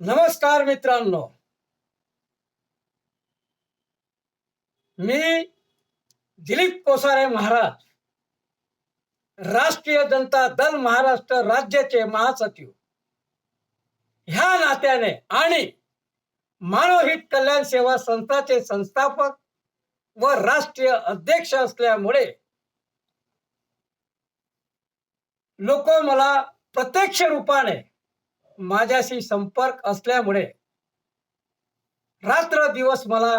नमस्कार मित्रांनो. मी दिलीप कोसारे महाराज राष्ट्रीय जनता दल महाराष्ट्र राज्याचे महासचिव. ह्या नात्याने आणि मानवहित कल्याण सेवा संस्थाचे संस्थापक व राष्ट्रीय अध्यक्ष असल्यामुळे लोक मला प्रत्यक्ष रूपाने माझ्याशी संपर्क असल्यामुळे रात्र दिवस मला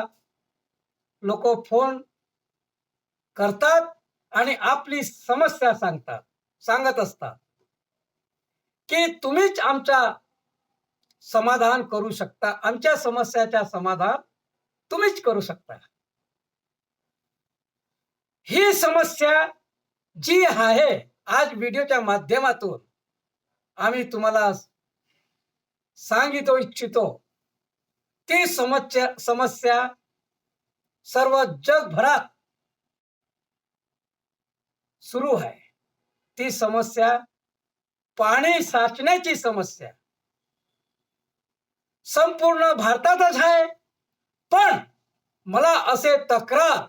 लोक फोन करतात आणि आपली समस्या सांगतात सांगत असतात. की तुम्हीच आमच्या समाधान करू शकता. आमच्या समस्याच्या समाधान तुम्हीच करू शकता. ही समस्या जी आहे आज व्हिडिओच्या माध्यमातून आम्ही तुम्हाला सांगितो इच्छितो. ती समस्या समस्या सर्व जगभरात सुरू आहे. ती समस्या पाणी साचण्याची समस्या. संपूर्ण भारतातच आहे. पण मला असे तक्रार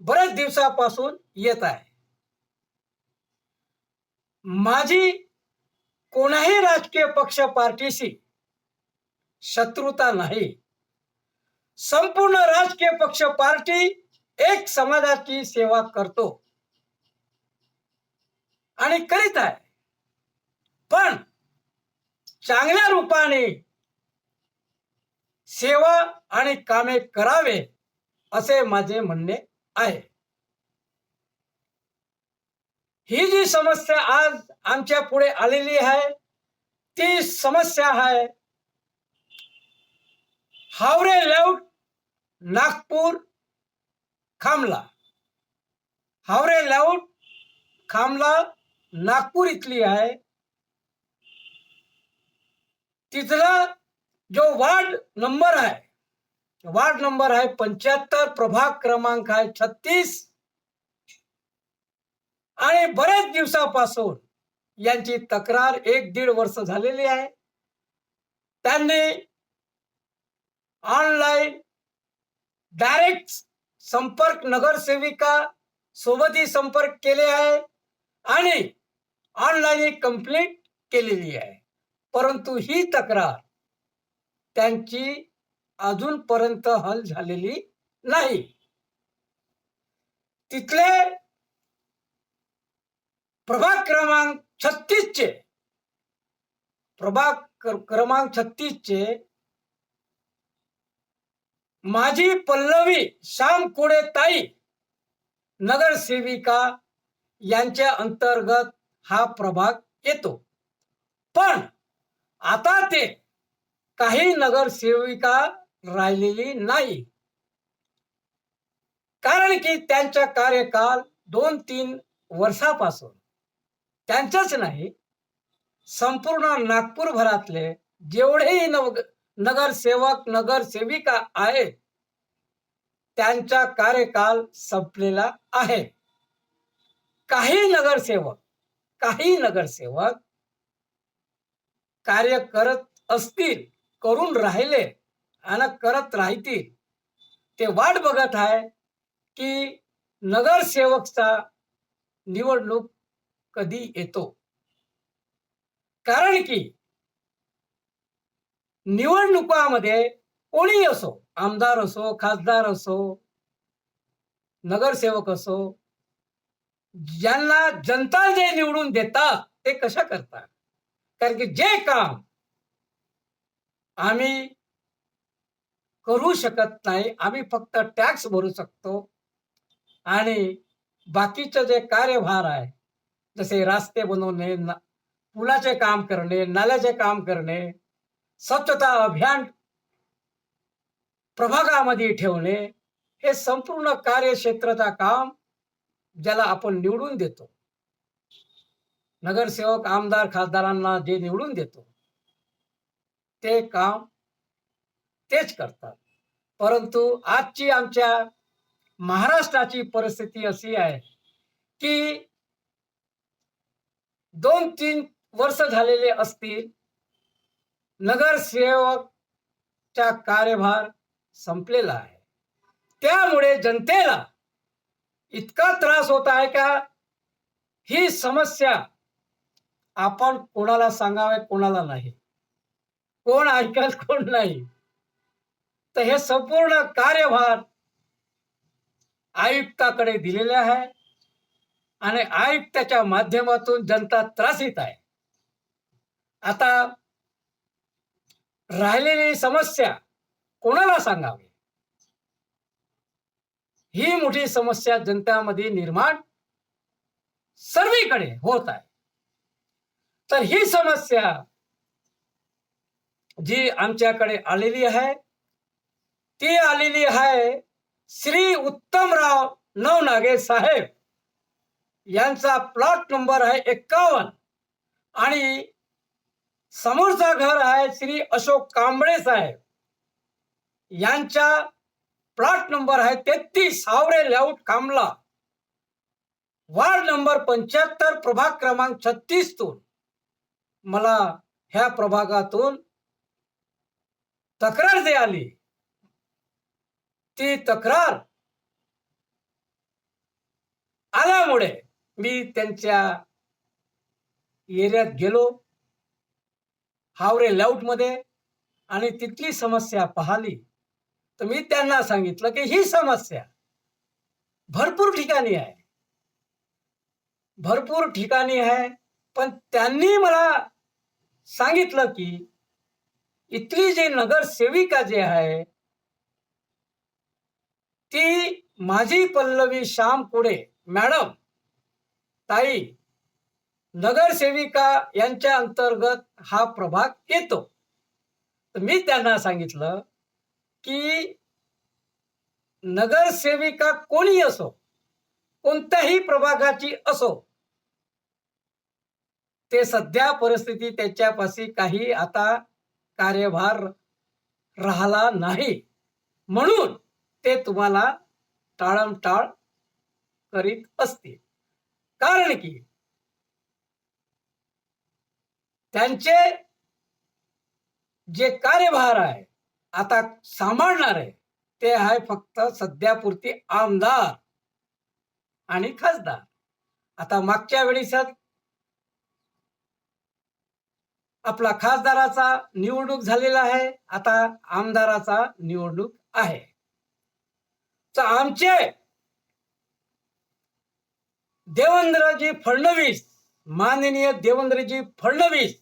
बरेच दिवसापासून येत आहे. माझी कोणाही राजकीय पक्ष पार्टीशी शत्रुता नाही. संपूर्ण राजकीय पक्ष पार्टी एक समाजाची सेवा करतो. आणि करीत आहे. पण चांगल्या रूपाने सेवा आणि कामे करावे असे माझे म्हणणे आहे. ही जी समस्या आज आमच्या पुढे आलेली आहे ती समस्या आहे हावरे लेआउट नागपूर खामला. हावरे लेआउट खामला नागपूर इथली आहे. तिथला जो वार्ड नंबर आहे वार्ड नंबर आहे पंच्याहत्तर प्रभाग क्रमांक आहे छत्तीस. आणि बरेच दिवसापासून यांची तक्रार एक दीड वर्ष झालेली आहे. त्यांनी ऑनलाईन डायरेक्ट संपर्क नगरसेविका सोबतही संपर्क केले आहे आणि ऑनलाईन कंप्लेंट केलेली आहे. परंतु ही तक्रार त्यांची अजूनपर्यंत हल झालेली नाही. तिथले प्रभाग क्रमांक छत्तीसचे प्रभाग क्रमांक छत्तीसचे माझी पल्लवी श्याम कुडे ताई नगरसेविका यांच्या अंतर्गत हा प्रभाग येतो. पण आता ते काही नगरसेविका राहिलेली नाही. कारण की त्यांचा कार्यकाल दोन तीन वर्षापासून त्यांचंच नाही संपूर्ण नागपूर भरातले जेवढेही नव नगरसेवक नगरसेविका आहेत. त्यांचा कार्यकाल संपलेला आहे. काही नगरसेवक काही नगरसेवक कार्य करत असतील करून राहिले आणि करत राहतील. ते वाट बघत आहे की नगरसेवकचा निवडणूक कधी येतो? कारण की निवडणुकामध्ये कोणी असो आमदार असो खासदार असो नगरसेवक असो ज्यांना जनता जे निवडून देतात ते कशा करतात? कारण की जे काम आम्ही करू शकत नाही आम्ही फक्त टॅक्स भरू शकतो आणि बाकीचं जे कार्यभार आहे जसे रस्ते बनवणे पुलाचे काम करणे नाल्याचे काम करणे स्वच्छता अभियान प्रभागामध्ये ठेवणे हे संपूर्ण कार्यक्षेत्राचा काम ज्याला आपण निवडून देतो. नगरसेवक आमदार खासदारांना जे निवडून देतो ते काम तेच करतात. परंतु आजची आमच्या महाराष्ट्राची परिस्थिती अशी आहे की दोन तीन वर्ष झालेले असतील नगरसेवकचा कार्यभार संपलेला आहे. त्यामुळे जनतेला इतका त्रास होत आहे का? ही समस्या आपण कोणाला सांगावे कोणाला नाही. कोण ऐकाल कोण नाही. तर हे संपूर्ण कार्यभार आयुक्ताकडे दिलेले आहे आणि आयुक्ताच्या माध्यमातून जनता त्रासित आहे. आता राहिलेली समस्या कोणाला सांगावी? ही मोठी समस्या जनतामध्ये निर्माण सर्वीकडे होत आहे. तर ही समस्या जी आमच्याकडे आलेली आहे ती आलेली आहे श्री उत्तमराव नवनागे साहेब. यांचा प्लॉट नंबर आहे एक्कावन्न आणि समोरचा घर आहे श्री अशोक कांबळे साहेब. यांच्या प्लॉट नंबर आहे तेहतीस हावरे लेआउट कामला. वार्ड नंबर पंच्याहत्तर प्रभाग क्रमांक छत्तीस तून मला ह्या प्रभागातून तक्रार जे आली ती तक्रार आल्यामुळे मी त्यांच्या एरियात गेलो. हावरे लेआउटमध्ये आणि तिथली समस्या पाहिली तर मी त्यांना सांगितलं की ही समस्या भरपूर ठिकाणी आहे. भरपूर ठिकाणी आहे पण त्यांनी मला सांगितलं की इथली जी नगरसेविका जे आहे ती माझी पल्लवी श्याम कुडे मॅडम ताई नगरसेविका यांच्या अंतर्गत हा प्रभाग येतो. तर मी त्यांना सांगितलं की नगरसेविका कोणी असो कोणत्याही प्रभागाची असो ते सध्या परिस्थिती त्याच्यापाशी काही आता कार्यभार राहिला नाही. म्हणून ते तुम्हाला टाळमटाळ करीत असतील. कारण की त्यांचे जे कार्यभार आहे आता सांभाळणार आहे ते आहे फक्त सध्यापुरती आमदार आणि खासदार. आता मागच्या वेळेस आपला खासदाराचा निवडणूक झालेला आहे आता आमदाराचा निवडणूक आहे. तर आमचे देवेंद्रजी फडणवीस माननीय देवेंद्रजी फडणवीस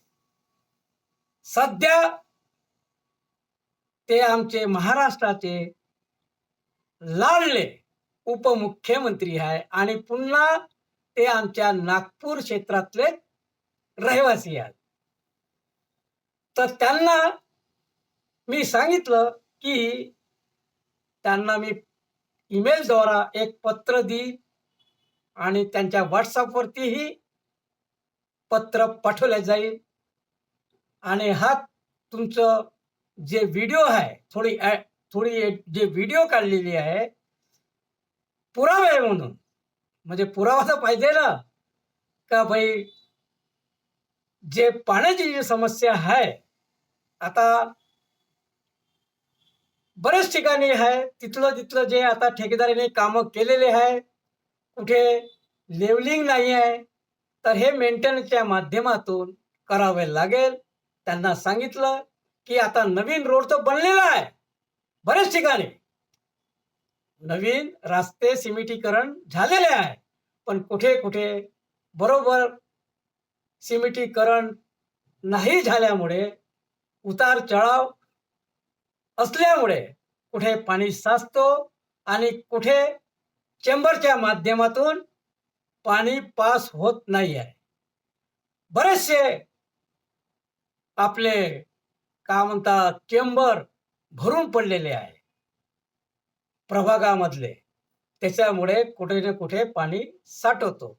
सध्या ते आमचे महाराष्ट्राचे लाडले उपमुख्यमंत्री आहे आणि पुन्हा ते आमच्या नागपूर क्षेत्रातले रहिवासी आहेत. तर त्यांना मी सांगितलं की त्यांना मी ईमेलद्वारा एक पत्र देईन आणि त्यांच्या व्हॉट्सअपवरतीही पत्र पाठवले जाईल. आणि हा तुमचं जे व्हिडिओ आहे थोडी थोडी जे व्हिडिओ काढलेली आहे पुरावे म्हणून. म्हणजे पुरावा तर पाहिजे ना. का भाई जे पाण्याची जी समस्या आहे आता बरेच ठिकाणी आहे तिथलं तिथलं जे आता ठेकेदारीने कामं केलेले आहे कुठे लेवलिंग नाही आहे तर हे मेंटेनन्सच्या माध्यमातून करावे लागेल. त्यांना सांगितलं की आता नवीन रोड तर बनलेला आहे. बरेच ठिकाणी. नवीन रस्ते सिमिटीकरण झालेले आहे. पण कुठे कुठे बरोबर सिमिटीकरण नाही झाल्यामुळे उतार चढाव असल्यामुळे कुठे पाणी साचतो आणि कुठे चेंबरच्या माध्यमातून पाणी पास होत नाही आहे बरेचसे आपले का म्हणतात चेंबर भरून पडलेले आहे. प्रभागामधले. त्याच्यामुळे कुठे ना कुठे पाणी साठवतो.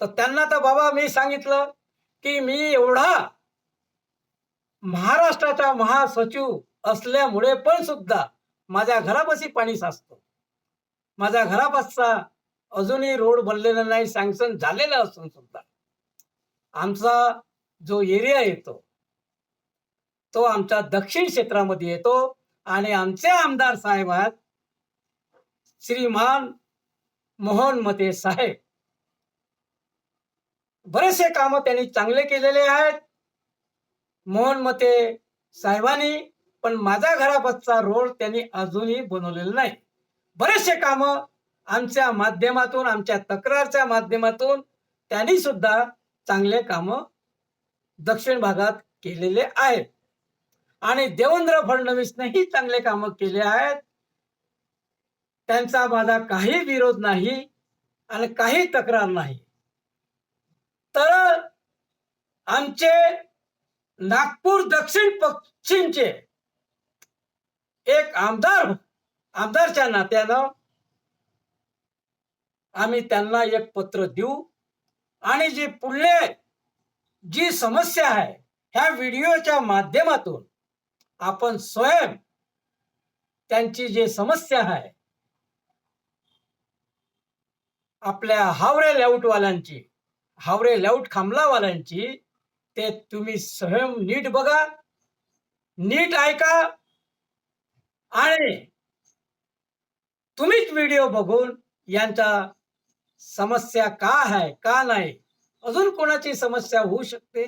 तर त्यांना तर बाबा मी सांगितलं की मी एवढा महाराष्ट्राचा महासचिव असल्यामुळे पण सुद्धा माझ्या घरापाशी पाणी साचतो. माझ्या घरापासचा अजूनही रोड बनलेला नाही सँक्शन झालेला असून सुद्धा. आमचा जो एरिया येतो तो आमच्या दक्षिण क्षेत्रामध्ये येतो. आणि आमचे आमदार साहेब आहेत श्रीमान मोहन मते साहेब. बरेचसे काम त्यांनी चांगले केलेले आहेत. मोहन मते साहेबांनी पण माझ्या घरापासचा रोड त्यांनी अजूनही बनवलेला नाही. बरेचसे कामं आमच्या माध्यमातून आमच्या तक्रारच्या माध्यमातून त्यांनी सुद्धा चांगले काम दक्षिण भागात केलेले आहेत. आणि देवेंद्र फडणवीसनेही चांगले कामं केले आहेत. त्यांचा माझा काही विरोध नाही आणि काही तक्रार नाही. तर आमचे नागपूर दक्षिण पश्चिमचे एक आमदार आमदारच्या नात्यानं आम्ही त्यांना एक पत्र देऊ. आणि जी पुढले जी समस्या आहे ह्या व्हिडिओच्या माध्यमातून आपण स्वयं त्यांची जी समस्या आहे आपल्या हावरे लेआउटवाल्यांची हावरे लेआउट खांबलावाल्यांची ते तुम्ही स्वयं नीट बघा नीट ऐका आणि तुम्हीच व्हिडिओ बघून यांचा समस्या का आहे का नाही अजून कोणाची समस्या होऊ शकते?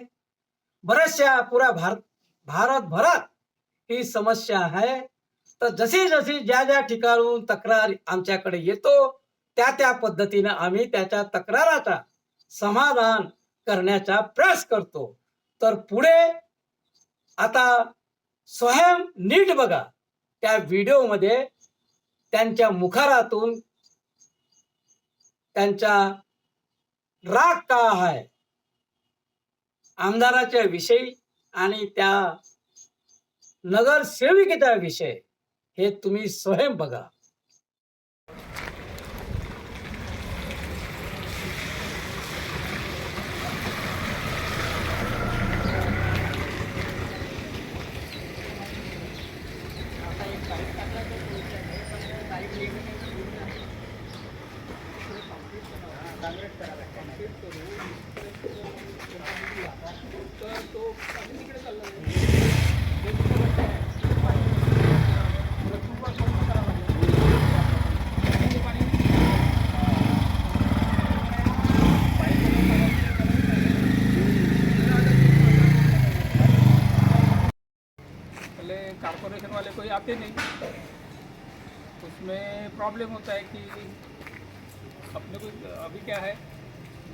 बऱ्याचशा पुरा भारत भारतभरात ही समस्या आहे. तर जशी जशी ज्या ज्या ठिकाणून तक्रार आमच्याकडे येतो त्या त्या पद्धतीने आम्ही त्याच्या तक्राराचा समाधान करण्याचा प्रयास करतो. तर पुढे आता स्वयं नीट बघा. त्या व्हिडिओमध्ये त्यांच्या मुखारातून त्यांचा राग का आहे? आमदाराच्या विषयी आणि त्या नगरसेविकेचा विषय हे तुम्ही स्वयं बघा.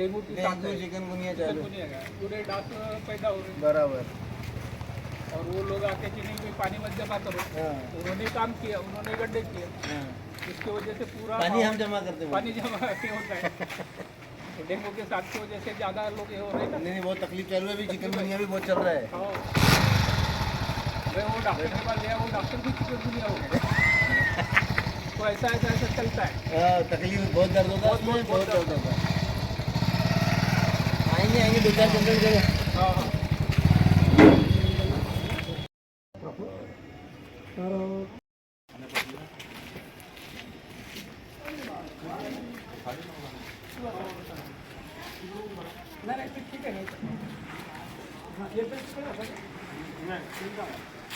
डेंगू की है। चिकनगुनिया चालू। पूरे डाक पैदा हो रहे बराबर। और वो लोग आके कि नहीं कोई पानी मत जमा करो। हाँ, उन्होंने काम किया उन्होंने गड्ढे किए। हाँ। जिसकी वजह से पूरा पानी हम जमा करते हैं। पानी जमा होता है। तो डेंगू के साथ की वजह से ज़्यादा लोग ये हो रहे हैं नहीं नहीं बहुत तकलीफ़ चालू है अभी। चिकनगुनिया भी बहुत चल रहा है। हाँ। मैं वो डॉक्टर के पास गया वो डॉक्टर भी चिकनगुनिया हो गया। तो ऐसा ऐसा ऐसा चलता है। हाँ, तकलीफ़ बहुत दर्द होता है बहुत दर्द होता है। आएंगे आएंगे दो चार घंटे में जगह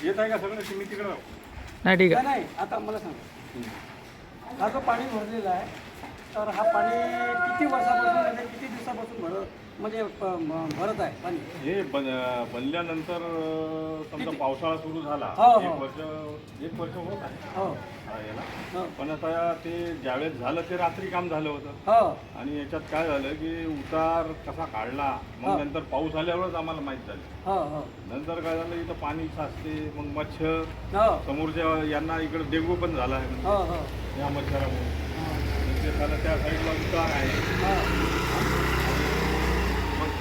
येत आहे. का सगळं तुम्ही तिकडे राहू नाही ठीक नाही, नाही आता मला सांगा. हा जो पाणी भरलेला आहे तर हा पाणी किती वर्षापासून म्हणजे किती दिवसापासून भरत? म्हणजे भरत आहे पाणी. हे बन बनल्यानंतर समजा किती? पावसाळा सुरू झाला हो, हो. एक वर्ष एक वर्ष होत आहे. हो. हा, याला. हो. पण आता ते ज्यावेळेस झालं ते रात्री काम झालं होतं. हो. आणि याच्यात काय झालं की उतार कसा काढला हा. मग नंतर पाऊस आल्यावरच आम्हाला माहीत झालं. हो हो. नंतर काय झालं इथं पाणी साचते मग मच्छर. हो. समोरच्या यांना इकडे डेंगू पण झाला आहे. हो हो. या मच्छरामुळे. मग ते झालं त्या साईडला उतार आहे.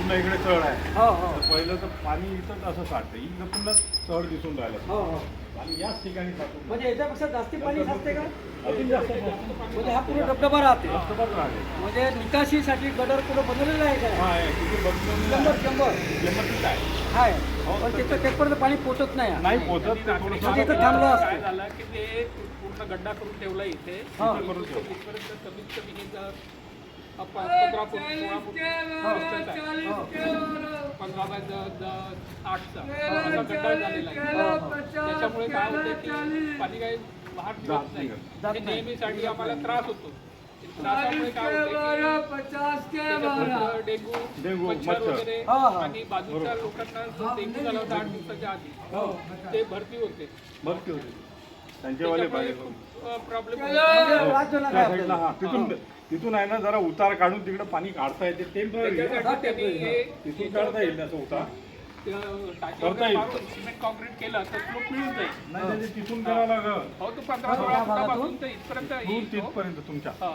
पुन्हा इकडे चढ आहे. हो हो. तर पहिलं तर पाणी इथंच असं साठतं इथं पुन्हा चढ दिसून राहिलं. हो हो. आणि याच ठिकाणी साठून म्हणजे याच्यापेक्षा जास्ती पाणी साचते का? अजून जास्त म्हणजे हा पूर्ण डबडबा राहते. राहिले म्हणजे निकाशीसाठी गडर कुठं बनवलेलं आहे का? हा आहे. तिथे शंभर शंभर. आहे. आहे पण तिथं तिथपर्यंत पाणी पोचत नाही. नाही पोचत ते म्हणजे थोडंसं इथं थांबलं काय असतं झालं की ते पूर्ण गड्डा करून ठेवला इथे. हा. इथपर्यंत कमीत कमी हे जर हा पंधरा फूट सोळा फूट. पंधरा बाय द- द- आठचा असा गड्डा झालेला आहे त्याच्यामुळे काय होते की पाणी काही वाहत जात नाही हे नेहमीसाठी आम्हाला त्रास होतो त्रासामुळे काय होते डेंगू डेंगू, मच्छर. वगैरे हा, हा. आणि बाजूच्या लोकांना डेंगू झाला होता आठ दिवसाच्या आधी ते भरती होते भरती होती प्रॉब्लेम साईडला हा तिथून तिथून आहे ना जरा उतार काढून तिकडे पाणी काढता येते ते बघ. त्याच्यासाठी त्यांनी हे तिथून काढता येईल त्याचा उतार करता येईल. सिमेंट कॉन्क्रीट केलं तर स्लोप मिळून जाईल नाही तिथून करावं लागल तो पंधरा सोळा फुटापासून तर इथपर्यंत दूर येईल तो. तिथपर्यंत तुमच्या हा.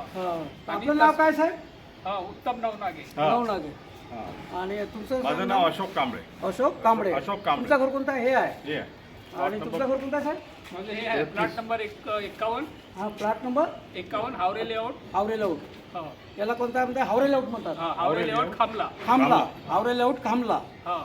आपलं नाव काय साहेब हा उत्तम नवनागे हा. नवनागे हा. आणि तुमचं माझं नाव अशोक कांबळे अशोक कांबळे अशोक कांबळे. तुमचं घर कोणतं आहे? हे आहे हे आहे. आणि तुमचं घर कोणतं आहे साहेब? म्हणजे हे आहे प्लॉट नंबर एक एकावन्न. हा प्लॉट नंबर एकावन्न हावरे लेआउट हावरे लेआउट हा. याला कोणता म्हणते हावरे लेआउट म्हणतात. हा, हावरे लेआउट खामला खांबला. हावरे लेआउट खांबला. हा.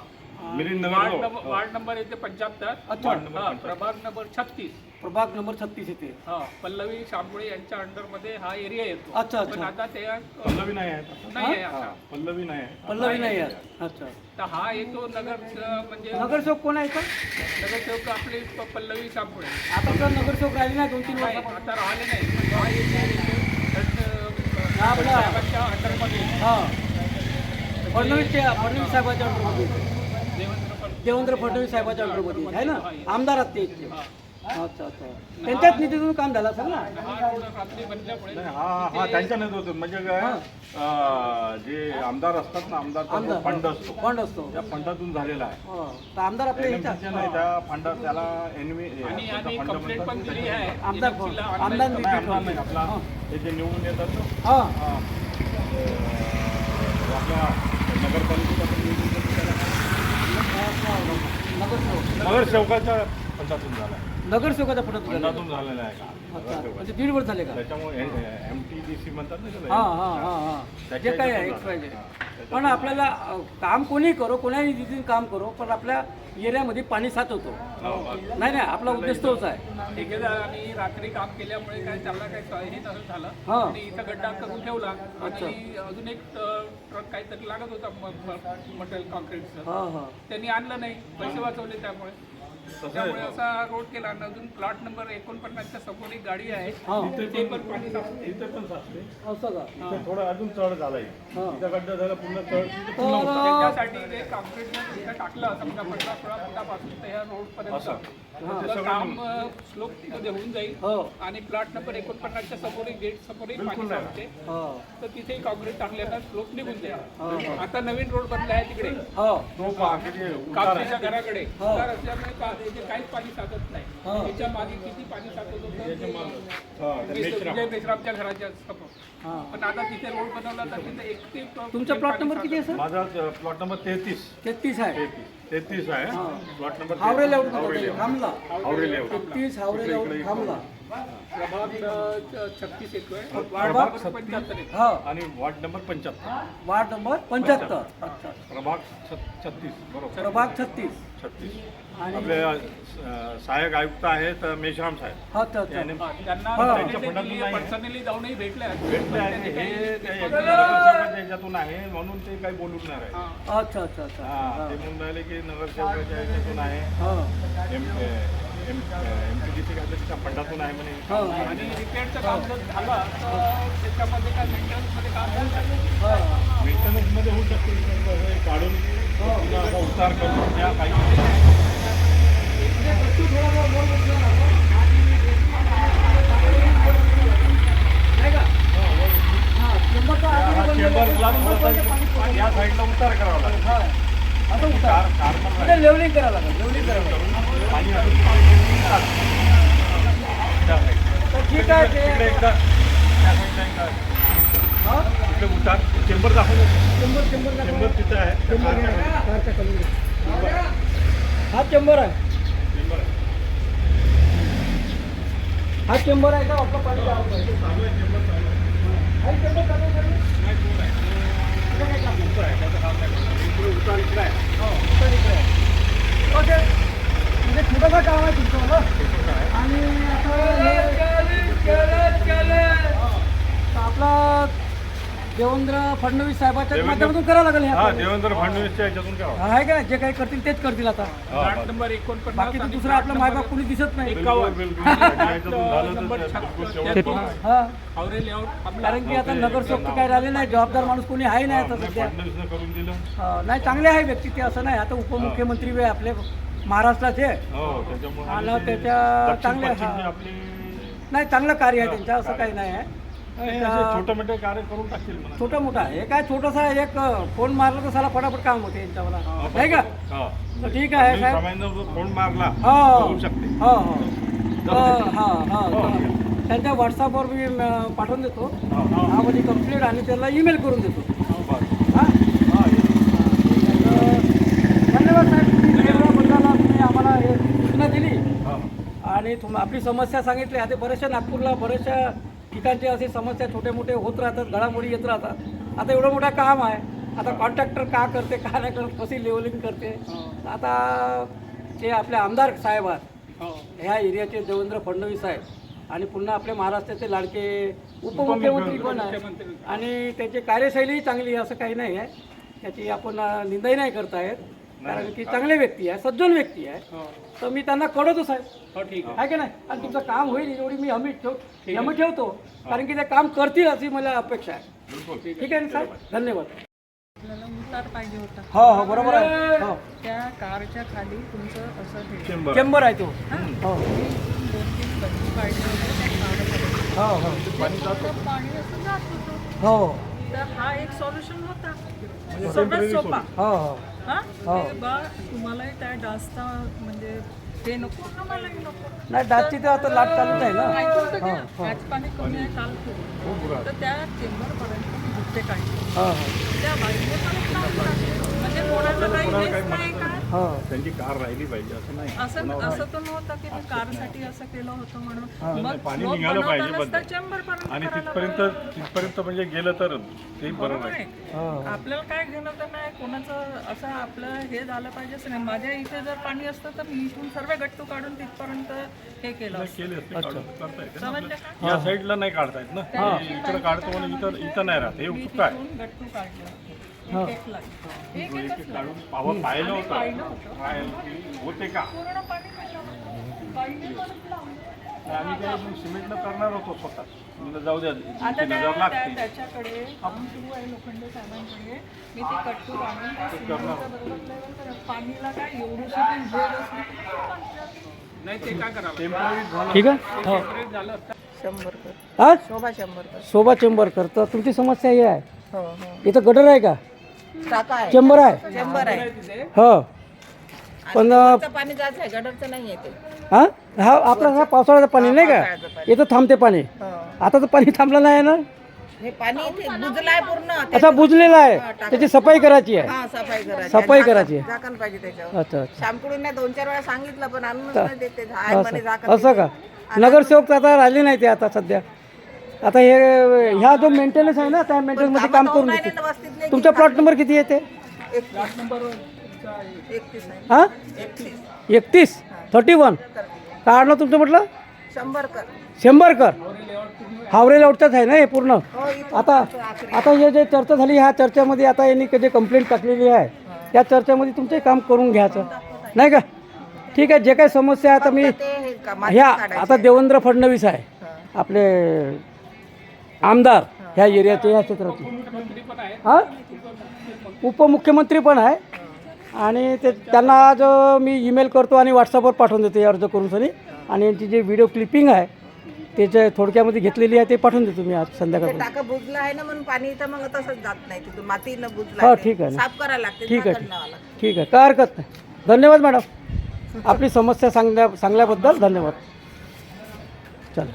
Milind ward Nagar number ward number येते पंच्याहत्तर. अच्छा. हा प्रभाग नंबर छत्तीस. प्रभाग नंबर छत्तीस येते. हा पल्लवी शांबुळे यांच्या अंडरमध्ये हा एरिया येतो. अच्छा, अच्छा. पण आता ते अ, पल्लवी नाही आहे नाही आहे हा, आता. पल्लवी नाही आहे पल्लवी नाही आहे. अच्छा. तर हा येतो नगर अ, म्हणजे नगरसेवक कोण आहे का नगरसेवक आपले प- पल्लवी शांबुळे. आता तर नगरसेवक राहिले नाही दोन तीन नाही वर्ष आता राहिले नाही. पण हा एरिया येतो हा, साहेबांच्या अंडरमध्ये. हा. फडणवीसच्या फडणवीस साहेबाच्या अंडरमध्ये. देवेंद्र पण फडणवीस साहेबाच्या अंडरमध्ये आहे ना? आमदार आहेत ते इथले. हा. अच्छा अच्छा. त्यांच्याच निधीतून काम झालं असेल ना? हा हा हा त्यांच्या नेतृत्वात म्हणजे काय अं, जे आमदार असतात ना आमदार फंड असतो. फंड असतो. त्या फंडातून झालेला आहे. हो. तर आमदार आपले NMC नाही त्या फंडात त्याला एनवी आणि आम्ही कंप्लेंट पण दिली आहे. आमदार NMC ला आमदार online निधी नाही आपला हा. हे जे निवडून येतात ना. हा. हा. अं, आपल्या निवडून येतो त्याला मगर नगरसेवकाच्या पंचातून झाला फंडातून झालं. फंडातून झालेला आहे का अच्छा. म्हणजे दीड वर्ष झाले का त्याच्यामुळे एम टी डी सी म्हणतात ना त्याला. हा हा हा हा जे काय आहे एक्स वाय. झेड. हा, पण आपल्याला अ, काम कोणी करो कोणाही निधीतून काम करो पण आपल्या एरियामध्ये पाणी साचवतो हो, बस. नाही नाही आपला उद्देश तोच आहे ठेकेदारांनी रात्री काम केल्यामुळे काय त्याला काही हे झालं हा. आणि इथं गड्डा करून ठेवला आणि अजून एक ट्रक काहीतरी लागत होता मटेरियल कॉन्क्रीटचं हा हा त्यांनी आणलं नाही पैसे वाचवले त्यामुळे त्यामुळे असा रोड केला. आणि अजून प्लॉट नंबर एकोणपन्नासच्या समोर एक गाडी आहे. हा. तिथे पण पाणी साचते इथे पण साचते असं का इथे थोडं अजून चढ झालाय. हा. इथं गड्डा झाला पुन्हा चढ. तर. त्याच्यासाठी ते कॉन्क्रीट इथं टाकलं समजा पंधरा सोळा फुटापासून ते ह्या रोड असं. पर्यंत तर काम स्लोपमध्ये होऊन जाईल. हो. आणि प्लॉट नंबर एकोणपन्नासच्या समोर एक गेट समोर एक पाणी. साचते हो. तर तिथे कॉन्क्रीट टाकल्यानं स्लोप निघून हो, जाईल आता नवीन रोड बनला आहे तिकडे. हो. तो पहा किती उतार आहे कापसेच्या घराकडे. हो. असल्यामुळे का- इथे काहीच पाणी साचत. नाही. त्याच्यामागे किती पाणी साचत होतं? हा, विजय. विजय मेश्रामच्या घराच्या समोर. हा. पण आता तिथे रोड बनवला तर तिथे एक ते तुमचा प्लॉट नंबर किती आहे सर माझा प्लॉट नंबर तेहतीस. तेहतीस आहे. तेहतीस आहे. Plot number Havare layout. थांबला. हावरे लेआउट तेहतीस हावरे लेआउट थांबला. छत्तीस येतोय प्रभाग हा. आणि वार्ड नंबर पंच्याहत्तर. वार्ड नंबर पंच्याहत्तर. अच्छा. प्रभाग छत्तीस. बरोबर. प्रभाग छत्तीस. छत्तीस. आणि आपले सहाय्यक आयुक्त आहेत अं, मेश्राम साहेब. हा त्याने जाऊनही भेटले आहे हे याच्यातून आहे म्हणून ते काही बोलून नाही. अच्छा अच्छा अच्छा. हा. ते म्हणून राहिले की नगरसेवकाच्या याच्यातून आहे. हा. M M M P D C काहीतरी फंडातून आहे म्हणे. हा. आणि रिपेअरचं काम जर झालं तर त्याच्यामध्ये काय मेंटेनन्समध्ये काम होऊ शकतं? हा. मेंटेनन्समध्ये होऊ शकते. हे काढून असा उतार करून त्या काही हा चेंबरचा आधी हा बनलेला चेंबरला चेंबरमध्ये पाणी थोडासा या साईडला उतार करावा लागेल हा आता उतार कार कार पण म्हणजे लेवलिंग करावं लागेल लेवलिंग करावं लागेल पाणी अजून त्या साईडला तर ठीक आहे ते तिकडे एकदा त्या साईडला एकदा हा तिकडे उतार चेंबर दाखवलं चेंबर चेंबर चेंबर तिथं आहे त्या कारच्या खाली. कारच्या खाली. हा चेंबर आहे चेंबर आहे. हा चेंबर आहे का आपलं पाणी द्यावं पाहिजे. चांगलं आहे, चेंबर चांगलं आहे. हा चेंबर चालू आहे का? नाही, दूर आहे. इथं काय काम? दूर आहे, त्याचं काम नाही करणार. इकडे उतार इकडे आहे. हो, इथं इकडे आहे. ते म्हणजे छोटंसं काम आहे तुमचं मला. आणि आता आपला देवेंद्र फडणवीस साहेबाच्या माध्यमातून करावं लागेल हे हा आपल्याला. देवेंद्र फडणवीसच्या काय आहे का? जे काही करतील तेच करतील आता नंबर एकोणपन्नास बाकी तर आणि दुसरं आपलं नंबर मायबाप कुणी दिसत नाही एकावन्न. बिलकुल, बिलकुल. ह्याच्यातून झालं तर नंबर ते छप्पन. बिलकुल त्यातून शेवटपर्यंत. हा हावरे लेआउट आपला कारण की आता नगरसेवक तर काही राहिले नाही जबाबदार माणूस कोणी आहे नाही आता सध्या फडणवीसनं करून दिलं हा, नाही चांगले आहे व्यक्ती ते असं नाही आता उपमुख्यमंत्री बी आपले महाराष्ट्राचे हो त्याच्यामुळे आणि त्याच्या दक्षिण चांगले पश्चिमचे हा. आपले नाही चांगलं कार्य आहे त्यांचं असं काही नाही आहे छोटे मोठे कार्य करून टाकतील छोटं मोठं आहे हे काय छोटंसं एक फोन मारला तर साला फटाफट काम होते यांच्यावाला नाही का? हा. ठीक आहे साहेब. फोन मारला हो. हो हो. हा हा तर त्यांच्या व्हॉट्सअपवर मी पाठवून देतो. हा, हा. हा म्हणजे कंप्लीट आणि त्याला ईमेल करून देतो. हा हा, धन्यवाद साहेब. तुम्ही तुम्ही आम्हाला हे सूचना दिली. हा. आणि तुम आपली समस्या सांगितली. आता बऱ्याचशा नागपूरला बऱ्याचशा ठिकाणचे असे समस्या छोटे मोठे होत राहतात घडामोडी येत राहतात. आता एवढं मोठं काम आहे. आता कॉन्ट्रॅक्टर का करते का नाही करत कशी लेवलिंग करते? आता जे आपले आमदार साहेब आहेत हो. ह्या एरियाचे देवेंद्र फडणवीस साहेब आणि पुन्हा आपले महाराष्ट्राचे लाडके उपमुख्यमंत्री. पण आहे आणि त्याची कार्यशैलीही चांगली आहे असं काही नाही आहे. त्याची आपण निंदाही नाही करतायत. कारण की चांगले व्यक्ती आहे सज्जन व्यक्ती आहे. हो. तर मी त्यांना कळवतोच आहे हो ठीक आहे. आहे की नाही? आणि तुमचं काम होईल एवढी मी हमी ठेव हमी ठेवतो. कारण की ते काम करतील अशी मला अपेक्षा आहे. ठीक आहे ना साहेब? धन्यवाद. पाहिजे होता. हो हो बरोबर आहे. हो. त्या कारच्या खाली तुमचं असं चेंबर. आहे तो. हो? मी दोन तीन बंदी काढले होते त्या कारमध्ये. हो हो. हो. हा एक सॉल्युशन होता. सर्वात सोपा. हो हो. हा? तुम्हालाही त्या म्हणजे ते नको आम्हालाही नको. नाही डाचची तर आता लाट चालूच आहे ना. ऐकून तर हो, घ्या. हो. आज पाणी कमी आहे काल खूप. तर त्या चेंबरपर्यंत मी गुप्ते काढले. हो हो. त्या बाजूने पाणी. म्हणजे काही हेच नाही. त्यांची कार राहिली पाहिजे असं नाही. असं असं तर नव्हतं की मी कारसाठी असं केलं होतं म्हणून. मग पाणी निघालं पाहिजे बनवतानाच बद्दल. तर चेंबर पर्यंत आणि तिथपर्यंत तिथपर्यंत म्हणजे गेलं तर ते बरं बरोबर नाही. हो. आपल्याला काय घेणं तर नाही कोणाचं असं आपलं हे झालं पाहिजे असं नाही. माझ्या इथे जर पाणी असतं तर मी इथून सर्व गट्टू काढून तिथपर्यंत हे केलं केले असते येते. या साईडला नाही काढता येत ना. इकडे काढतो म्हणून इथं इथं नाही राहत. हे तिथून गट्टू काढलं हो. काढून पाव- पाहिलं होतं. काय होते? का? सिमेंटनं करणार होतो स्वतः. म्हणलं जाऊ द्या आता इतकी त्या- नजर त्या- लागते त्याच्याकडे काम सुरू आहे लोखंडे साहेबांकडे मी ते कट्टू आणून त्या सिमेंटचं बरोबर level करत. पाणीला काय एवढं सुद्धा झेड असली तरी खूप पाणी नाही ते काय करावं? टेंपररी झालं. ठीक आहे? हो. Separate झालं असतं. शंभर कर हा? शोभा शंभर कर शोभा तर तुमची समस्या ही आहे. हो हो. इथं गटर आहे का? चेंबर आहे? शंभर आहे. हो. पण वरचं पाणी जायचं आहे नाही येते हा? हा आपला हा पावसाळ्याचं पाणी नाही का? पाणी. इथं थांबते पाणी. हो. आता तर पाणी थांबलं नाही ना? हे पाणी इथे बुजलाय पूर्ण. ते- अच्छा बुजलेला आहे. त्याची सफाई करायची आहे. हा सफाई करायची. सफाई आणि करायची. झाकण- झाकण पाहिजे त्याच्यावर. अच्छा अच्छा. शामकुडीने दोन चार वेळा सांगितलं पण आणूनच नाही देते आहे म्हणे झाकण असं का? नगरसेवक तर आता राहिले नाही ते आता सध्या. आता हे ह्या जो मेंटेनन्स आहे ना त्या मेंटेनन्समध्ये काम करून वस्तीतले तुमचा प्लॉट नंबर किती येते हा? एकतीस. थर्टी वन काय नाव तुमचं म्हटलं? शंभर कर. शंभर कर. हावरे लाऊटचाच आहे? ना हे पूर्ण? हो आता आता हे जे चर्चा झाली ह्या चर्चेमध्ये आता यांनी जे कंप्लेंट टाकलेली आहे त्या चर्चेमध्ये तुमचे काम करून घ्यायचं. नाही का? ठीक आहे जे काही समस्या आहे आता मी ह्या आता. देवेंद्र फडणवीस आहे. आपले आमदार ह्या एरियाचे ह्या क्षेत्राचे हा? उपमुख्यमंत्री पण आहे. आणि ते त्यांना आज मी ईमेल करतो आणि व्हॉट्सअपवर पाठवून देतो हे अर्ज करून सनी. आणि यांची जी व्हिडिओ क्लिपिंग आहे त्याच्या थोडक्यामध्ये घेतलेली आहे ते पाठवून देतो मी आज ते संध्याकाळपर्यंत टाका बुजला आहे ना म्हणून पाणी इथं मग तसंच जात नाही. तिथून मातीनं हा, बुजला ठीक आहे ना. साफ करायला लागते ठीक आहे. ठीक. आहे. काय हरकत नाही. धन्यवाद मॅडम. आपली समस्या सांगल्या सांगल्याबद्दल धन्यवाद. चल.